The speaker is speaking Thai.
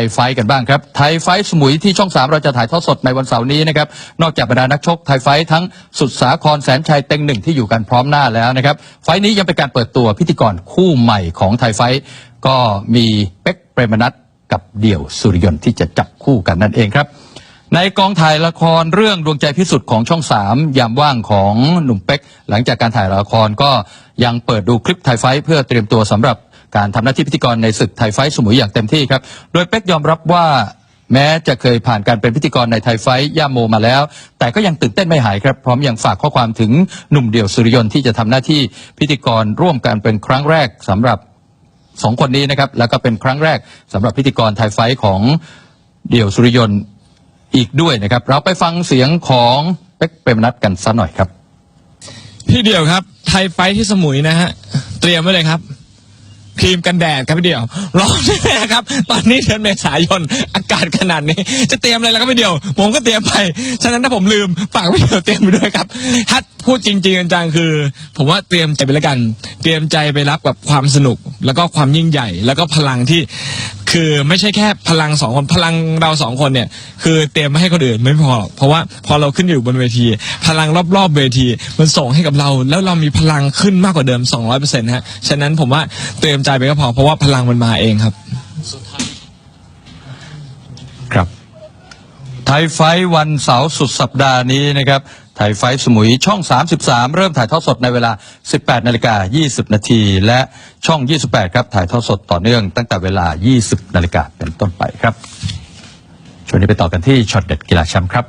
ยไฟกันบ้างครับ ไทยไฟสมุยที่ช่อง 3 เราจะถ่ายทอดสดในวันเสาร์นี้นะครับ นอกจากบรรดานักชกไทยไฟทั้งสุดสาครแสนชัยเต็งหนึ่งที่อยู่กันพร้อมหน้าแล้วนะครับ ไฟนี้ยังเป็นการเปิดตัวพิธีกรคู่ใหม่ของไทยไฟก็มีเป็กเปรมนัทกับเดี่ยวสุริยนที่จะจับคู่กันนั่นเองครับในกองถ่ายละครเรื่องดวงใจพิสุทธิ์ของช่องสามยามว่างของหนุ่มเป็กหลังจากการถ่ายละครก็ยังเปิดดูคลิปไทยไฟเพื่อเตรียมตัวสำหรับ การทำหน้าที่พิธีกรในศึกไทยไฟท์สมุยอย่างเต็มที่ครับ โดยเป็กยอมรับว่าแม้จะเคยผ่านการเป็นพิธีกรในไทยไฟท์ย่าโมมาแล้ว แต่ก็ยังตื่นเต้นไม่หายครับ พร้อมยังฝากข้อความถึงหนุ่มเดี่ยวสุริยนที่จะทำหน้าที่พิธีกรร่วมกันเป็นครั้งแรกสำหรับสองคนนี้นะครับ แล้วก็เป็นครั้งแรกสำหรับพิธีกรไทยไฟท์ของเดี่ยวสุริยนอีกด้วยนะครับ เราไปฟังเสียงของเป็กเปรมนัทกันสัหน่อยครับ พี่เดี่ยวครับ ไทยไฟท์ที่สมุยนะฮะเตรียมไว้เลยครับ ครีมกันแดดครับพี่เดียวร้อนแน่ครับ ตอนนี้เดือนเมษายนอากาศขนาดนี้ จะเตรียมอะไรแล้วครับพี่เดียว ผมก็เตรียมไป ฉะนั้นถ้าผมลืมฝากพี่เดียวเตรียมไปด้วยครับถ้าพูดจริงๆจังๆคือ ผมว่าเตรียมใจไปแล้วกัน เตรียมใจไปรับกับความสนุกแล้วก็ความยิ่งใหญ่ แล้วก็พลังที่ คือไม่ใช่แค่พลังสองคนพลังเราสองคนเนี่ย คือเตรียมมาให้คนอื่นไม่พอหรอกเพราะว่าพอเราขึ้นอยู่บนเวที พลังรอบๆเวที มันส่งให้กับเรา แล้วเรามีพลังขึ้นมากกว่าเดิม 200%ฮะฉะนั้นผมว่าเตรียมใจไปก็พอเพราะว่าพลังมันมาเองครับ ไทยไฟวันเสาร์สุดสัปดาห์นี้นะครับ ไทยไฟสมุยช่อง 33 เริ่มถ่ายทอดสดในเวลา 18 นาฬิกา 20 นาที และช่อง 28 ครับ ถ่ายทอดสดต่อเนื่องตั้งแต่เวลา 20 นาฬิกาเป็นต้นไปครับช่วงนี้ไปต่อกันที่ช็อตเด็ดกีฬาแชมป์ครับ